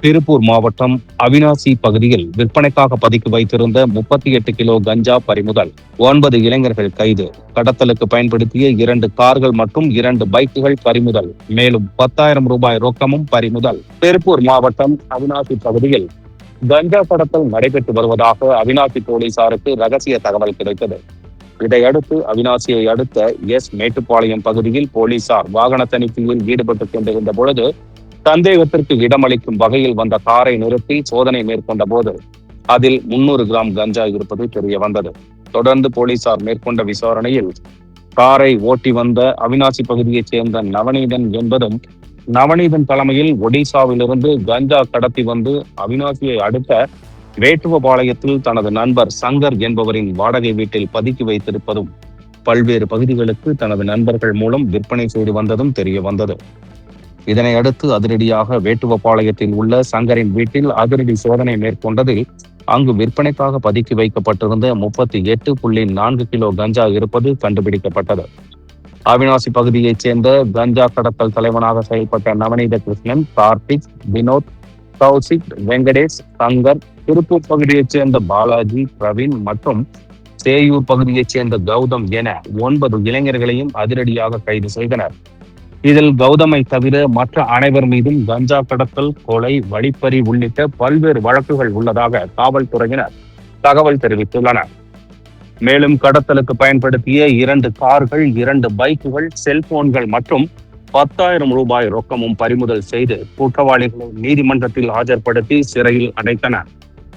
திருப்பூர் மாவட்டம் அவினாசி பகுதியில் விற்பனைக்காக பதுக்கி வைத்திருந்த முப்பத்தி எட்டு கிலோ கஞ்சா பறிமுதல் ஒன்பது இளைஞர்கள் கைது. கடத்தலுக்கு பயன்படுத்திய இரண்டு கார்கள் மற்றும் இரண்டு பைக்குகள் பறிமுதல். மேலும் பத்தாயிரம் ரூபாய் ரொக்கமும் பறிமுதல். திருப்பூர் மாவட்டம் அவினாசி பகுதியில் கஞ்சா கடத்தல் நடைபெற்று வருவதாக அவினாசி போலீசாருக்கு ரகசிய தகவல் கிடைத்தது. இதையடுத்து அவினாசியை அடுத்த எஸ். மேட்டுப்பாளையம் பகுதியில் போலீசார் வாகன தணிக்கையில் ஈடுபட்டுக் கொண்டிருந்த பொழுது சந்தேகத்திற்கு இடமளிக்கும் வகையில் வந்த காரை நிறுத்தி சோதனை மேற்கொண்ட போது அதில் முன்னூறு கிராம் கஞ்சா இருப்பது தெரிய வந்தது. தொடர்ந்து போலீசார் மேற்கொண்ட விசாரணையில் காரை ஓட்டி வந்த அவினாசி பகுதியைச் சேர்ந்த நவநீதன் என்பதும் நவநீதன் தலைமையில் ஒடிசாவிலிருந்து கஞ்சா கடத்தி வந்து அவினாசியை அடுத்த வேட்டுவபாளையத்தில் தனது நண்பர் சங்கர் என்பவரின் வாடகை வீட்டில் பதுக்கி வைத்திருப்பதும் பல்வேறு பகுதிகளுக்கு தனது நண்பர்கள் மூலம் விற்பனை செய்து வந்ததும் தெரிய வந்தது. இதனை அடுத்து அதிரடியாக வேட்டுவப்பாளையத்தில் உள்ள சங்கரின் வீட்டில் அதிரடி சோதனை மேற்கொண்டதில் அங்கு விற்பனைக்காக பதுக்கி வைக்கப்பட்டிருந்த முப்பத்தி எட்டு புள்ளி நான்கு கிலோ கஞ்சா இருப்பது கண்டுபிடிக்கப்பட்டது. அவினாசி பகுதியைச் சேர்ந்த கஞ்சா கடத்தல் தலைவனாக செயல்பட்ட நவநீத கிருஷ்ணன் கார்த்திக் வினோத் கௌசிக் வெங்கடேஷ் சங்கர் திருப்பூர் பகுதியைச் சேர்ந்த பாலாஜி பிரவீன் மற்றும் சேயூர் பகுதியைச் சேர்ந்த கௌதம் என ஒன்பது இளைஞர்களையும் அதிரடியாக கைது செய்தனர். இதில் கௌதமை தவிர மற்ற அனைவர் மீதும் கஞ்சா கடத்தல் கொலை வழிப்பறி உள்ளிட்ட பல்வேறு வழக்குகள் உள்ளதாக காவல்துறையினர் தகவல் தெரிவித்துள்ளனர். மேலும் கடத்தலுக்கு பயன்படுத்திய இரண்டு கார்கள் இரண்டு பைக்குகள் செல்போன்கள் மற்றும் பத்தாயிரம் ரூபாய் ரொக்கமும் பறிமுதல் செய்து குற்றவாளிகளை நீதிமன்றத்தில் ஆஜர்படுத்தி சிறையில் அடைத்தனர்.